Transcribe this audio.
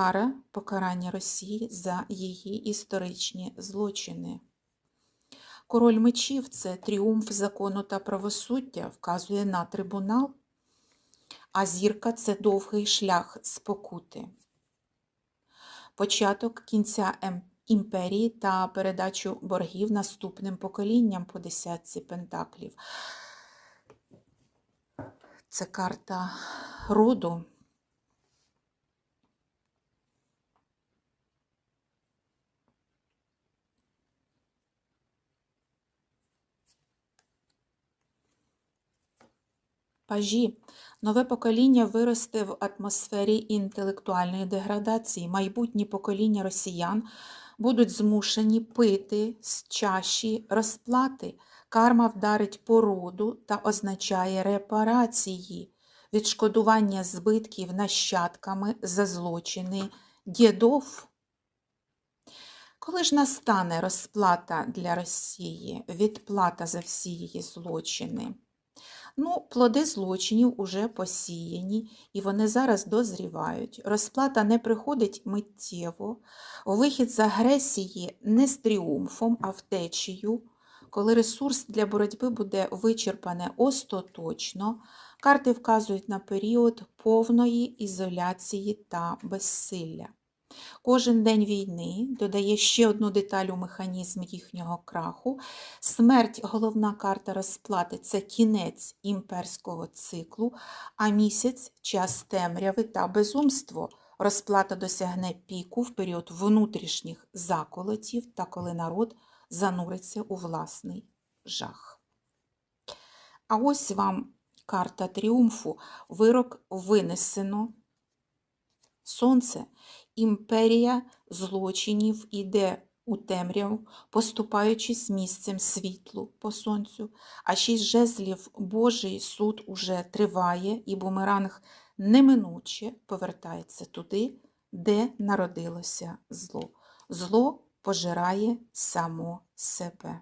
Кара покарання Росії за її історичні злочини. Король мечів це тріумф закону та правосуддя, вказує на трибунал, а зірка це довгий шлях спокути. Початок кінця ем- імперії та передачу боргів наступним поколінням по десятці пентаклів. Це карта роду. Пажі. Нове покоління виросте в атмосфері інтелектуальної деградації. Майбутні покоління росіян будуть змушені пити з чаші розплати. Карма вдарить по роду та означає репарації, відшкодування збитків нащадками за злочини дідов. Коли ж настане розплата для Росії, відплата за всі її злочини? Ну, плоди злочинів уже посіяні, і вони зараз дозрівають. Розплата не приходить миттєво. Вихід з агресії не з тріумфом, а втечею. Коли ресурс для боротьби буде вичерпане остаточно, карти вказують на період повної ізоляції та безсилля. Кожен день війни додає ще одну деталь у механізм їхнього краху. Смерть, головна карта розплати це кінець імперського циклу, а місяць час темряви та безумство. Розплата досягне піку в період внутрішніх заколотів та коли народ зануриться у власний жах. А ось вам карта тріумфу. Вирок винесено. Сонце, імперія злочинів іде у темряву, поступаючись місцем світлу по сонцю, а шість жезлів Божий суд уже триває, і бумеранг неминуче повертається туди, де народилося зло. Зло пожирає само себе.